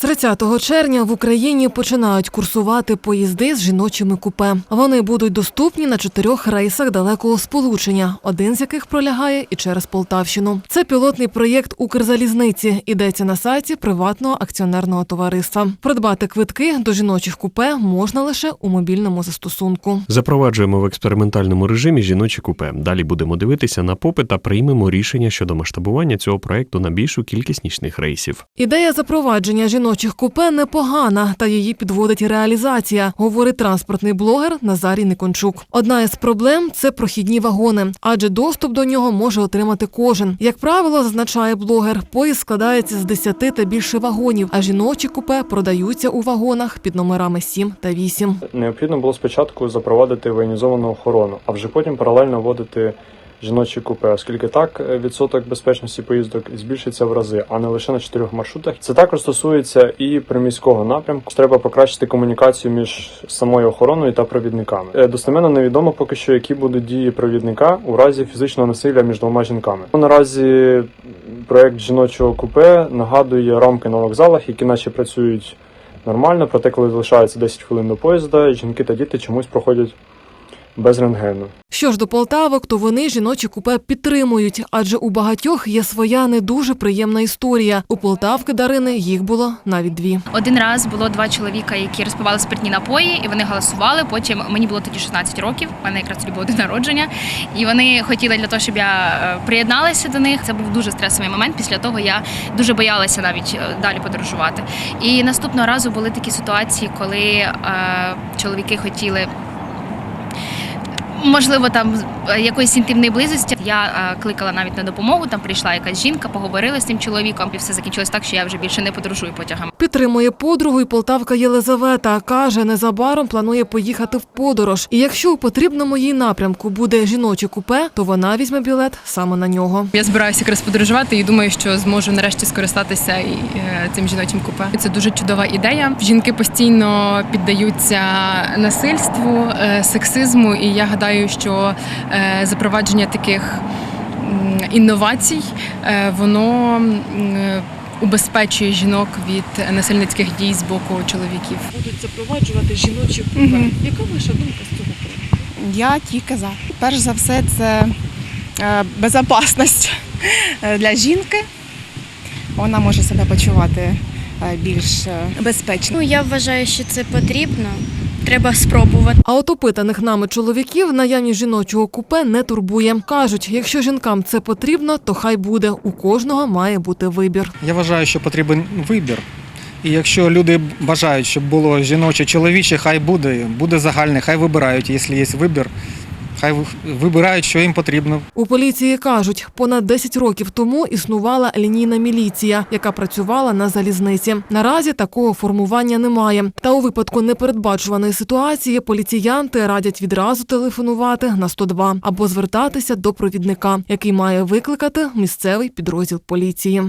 З 30 червня в Україні починають курсувати поїзди з жіночими купе. Вони будуть доступні на чотирьох рейсах далекого сполучення, один з яких пролягає і через Полтавщину. Це пілотний проєкт Укрзалізниці. Ідеться на сайті приватного акціонерного товариства. Придбати квитки до жіночих купе можна лише у мобільному застосунку. Запроваджуємо в експериментальному режимі жіночі купе. Далі будемо дивитися на попит та приймемо рішення щодо масштабування цього проекту на більшу кількість нічних рейсів. Ідея запровадження жіночих купе непогана, та її підводить реалізація, говорить транспортний блогер Назарій Никончук. Одна із проблем це прохідні вагони, адже доступ до нього може отримати кожен. Як правило, зазначає блогер, поїзд складається з 10 та більше вагонів, а жіночі купе продаються у вагонах під номерами 7 та 8. Необхідно було спочатку запровадити воєнізовану охорону, а вже потім паралельно вводити жіночі купе, оскільки так е, відсоток безпечності поїздок збільшиться в рази, а не лише на чотирьох маршрутах. Це також стосується і приміського напрямку. Треба покращити комунікацію між самою охороною та провідниками. Е, Достеменно невідомо поки що, які будуть дії провідника у разі фізичного насилля між двома жінками. Наразі проект жіночого купе нагадує рамки на вокзалах, які наче працюють нормально, проте коли залишається 10 хвилин до поїзда, жінки та діти чомусь проходять без рентгену. Що ж до Полтавок, то вони жіночі купе підтримують, адже у багатьох є своя не дуже приємна історія. У Полтавки Дарини їх було навіть дві. Один раз було два чоловіка, які розпивали спиртні напої, і вони голосували. Потім мені було тоді 16 років. У мене якраз тоді було день народження, і вони хотіли для того, щоб я е, приєдналася до них. Це був дуже стресовий момент. Після того я дуже боялася навіть е, далі подорожувати. І наступного разу були такі ситуації, коли е, чоловіки хотіли. Можливо, там якоїсь інтимної близості. Я е, кликала навіть на допомогу. Там прийшла якась жінка, поговорила з цим чоловіком, і все закінчилось так, що я вже більше не подорожую потягами. Підтримує подругу і полтавка Єлизавета. Каже, незабаром планує поїхати в подорож. І якщо у потрібному їй напрямку буде жіноче купе, то вона візьме білет саме на нього. Я збираюся якраз подорожувати і думаю, що зможу нарешті скористатися і е, цим жіночим купе. Це дуже чудова ідея. Жінки постійно піддаються насильству, е, сексизму, і я гадаю, що е, запровадження таких інновацій е, воно е, убезпечує жінок від насильницьких дій з боку чоловіків. будуть запроваджувати жіночі купе. Мгм. Яка ваша думка з цього приводу? Я тільки за. Перш за все, це е, безпечність е, для жінки. Вона може себе почувати е, більш е, безпечно. Ну, я вважаю, що це потрібно. Треба спробувати. А от опитаних нами чоловіків наявність жіночого купе не турбує. Кажуть, якщо жінкам це потрібно, то хай буде. У кожного має бути вибір. Я вважаю, що потрібен вибір. І якщо люди бажають, щоб було жіноче, чоловіче, хай буде, буде загальне, хай вибирають, якщо є вибір, хай вибирають, що їм потрібно. У поліції кажуть, понад 10 років тому існувала лінійна міліція, яка працювала на залізниці. Наразі такого формування немає. Та у випадку непередбачуваної ситуації поліціянти радять відразу телефонувати на 102 або звертатися до провідника, який має викликати місцевий підрозділ поліції.